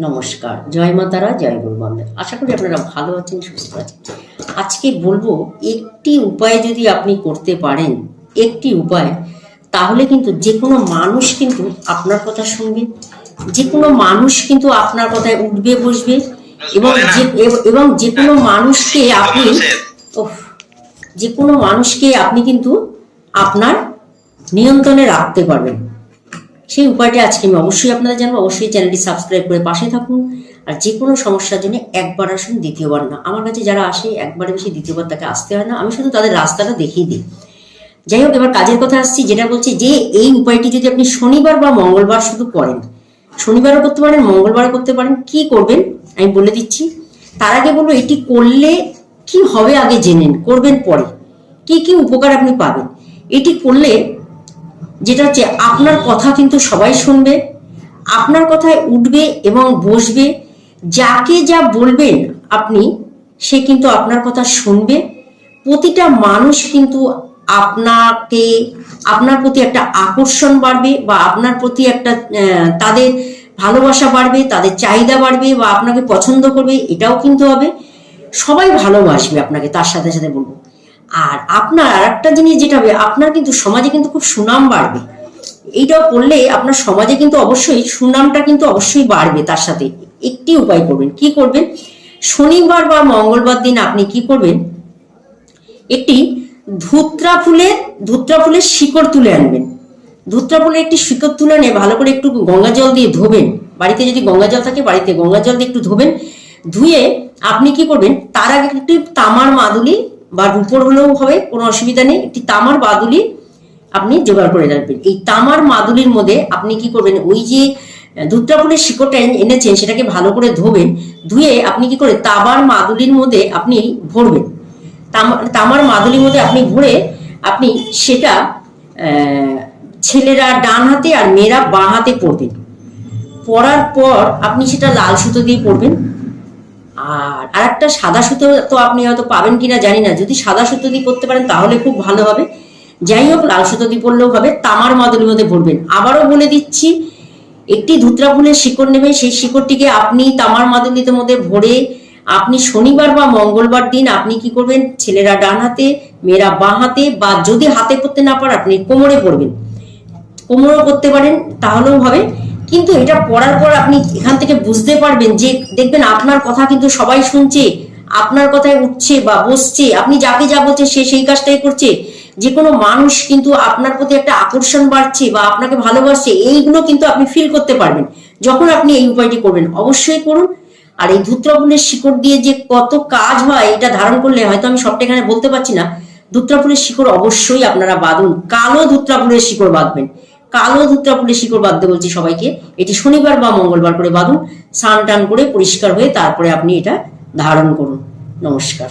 নমস্কার। জয় মাতারা জয় গুরু বন্দে। আশা করি আপনারা ভালো আছেন, সুস্থ আছেন। আজকে বলব, একটি উপায় যদি আপনি করতে পারেন, একটি উপায়, তাহলে কিন্তু যে কোনো মানুষ কিন্তু আপনার কথা শুনবে যে কোনো মানুষ কিন্তু আপনার কথায় উঠবে, বসবে এবং যে এবং যে কোনো মানুষকে আপনি যে কোনো মানুষকে আপনি কিন্তু আপনার নিয়ন্ত্রণে রাখতে পারবেন। সেই উপায়টি আজকে আমি অবশ্যই আপনাদের জানব। অবশ্যই চ্যানেলটি সাবস্ক্রাইব করে পাশে থাকুন। আর যে কোনো সমস্যার জন্য একবার আসুন দ্বিতীয়বার না। আমার কাছে যারা আসে একবারে বেশি দ্বিতীয়বার তাকে আসতে হয় না। আমি শুধু তাদের রাস্তাটা দেখিয়ে দিই। যাই হোক এবার কাজের কথা আসছি যেটা বলছি যে এই উপায়টি যদি আপনি শনিবার বা মঙ্গলবার শুধু করেন শনিবারও করতে পারেন মঙ্গলবারও করতে পারেন কি করবেন আমি বলে দিচ্ছি। তার আগে বলব এটি করলে কি হবে আগে জেনে নিন, করবেন পরে। কি কি উপকার আপনি পাবেন? এটি করলে যেটা হচ্ছে আপনার কথা কিন্তু সবাই শুনবে, আপনার কথায় উঠবে এবং বসবে, যাকে যা বলবেন আপনি, সে কিন্তু আপনার কথা শুনবে। প্রতিটা মানুষ কিন্তু আপনাকে, আপনার প্রতি একটা আকর্ষণ বাড়বে বা আপনার প্রতি একটা তাদের ভালোবাসা বাড়বে, তাদের চাহিদা বাড়বে বা আপনাকে পছন্দ করবে, এটাও কিন্তু হবে। সবাই ভালোবাসবে আপনাকে, তার সাথে সাথে বলব। আর আপনার আর একটা জিনিস যেটা হবে, আপনার কিন্তু সমাজে কিন্তু খুব সুনাম বাড়বে। এইটাও করলে আপনার সমাজে কিন্তু অবশ্যই সুনামটা কিন্তু অবশ্যই বাড়বে তার সাথে। একটি উপায় করবেন। কি করবেন? শনিবার বা মঙ্গলবার দিন আপনি কি করবেন? একটি ধুত্রা ফুলের ধুত্রা ফুলের শিকড় তুলে আনবেন। ধুত্রা ফুলের একটি শিকড় তুলে এনে ভালো করে একটু গঙ্গা জল দিয়ে ধোবেন। বাড়িতে যদি গঙ্গা জল থাকে, বাড়িতে গঙ্গা জল দিয়ে একটু ধোবেন। ধুয়ে আপনি কি করবেন? তার আগে একটি তামার মাদুলি বা রূপোর হলেও হবে, কোনো অসুবিধা নেই। একটি তামার মাদুলি আপনি জোগাড় করে রাখবেন। এই তামার মাদুলির মধ্যে আপনি কি করবেন? ওই যে দুধটা ফুলের শিকড়টা এনেছেন, সেটাকে ভালো করে ধোবেন, ধুয়ে আপনি কি করে তামার মাদুলির মধ্যে আপনি ভরবেন। তামা- তামার মাদুলির মধ্যে আপনি ভরে আপনি সেটা ছেলেরা ডান হাতে আর মেয়েরা বাঁ হাতে পরবেন। পরার পর আপনি সেটা লাল সুতো দিয়ে পরবেন। আর আরেকটা সাদা সুতো তো আপনি হয়তো পাবেন কিনা জানি না। যদি সাদা সুতো দিয়ে করতে পারেন তাহলে খুব ভালো হবে। যাই হোক, লাল সুতো দিয়ে পরলেও হবে, তামার মাদুলির মধ্যে ভরবেন আবারও বলে দিচ্ছি, একটি ধুতরা ফুলের শিকড় নেবেন। সেই শিকড়টিকে আপনি তামার মাদুলিতে মধ্যে ভরে আপনি শনিবার বা মঙ্গলবার দিন আপনি কি করবেন? ছেলেরা ডান হাতে, মেয়েরা বাঁ হাতে বা যদি হাতে পড়তে না পারেন, আপনি কোমরে পড়বেন কোমরও করতে পারেন, তাহলেও হবে। কিন্তু এটা পড়ার পর আপনি এখান থেকে বুঝতে পারবেন যে, দেখবেন আপনার কথা কিন্তু সবাই শুনছে, আপনার কথায় উঠছে বা বসছে, আপনি যাকে যা বলছে সে সেই কাজটাই করছে। যে কোনো মানুষ কিন্তু আপনার প্রতি একটা আকর্ষণ বাড়ছে বা আপনাকে ভালোবাসছে, এইগুলো কিন্তু আপনি ফিল করতে পারবেন। যখন আপনি এই উপায়টি করবেন, অবশ্যই করুন। আর এই ধূত্রাফুলের শিকড় দিয়ে যে কত কাজ হয়, এটা ধারণ করলে হয়তো আমি সবটা এখানে বলতে পারছি না। ধুত্রা ফুলের শিকড় অবশ্যই আপনারা বাঁধুন। কালো ধুত্রা ফুলের শিকড় বাঁধবেন। কালো ধুতটা ফুলের শিকড় বাঁধতে বলছি সবাইকে। এটি শনিবার বা মঙ্গলবার করে বাঁধুন। স্নান টান করে পরিষ্কার হয়ে তারপরে আপনি এটা ধারণ করুন। নমস্কার।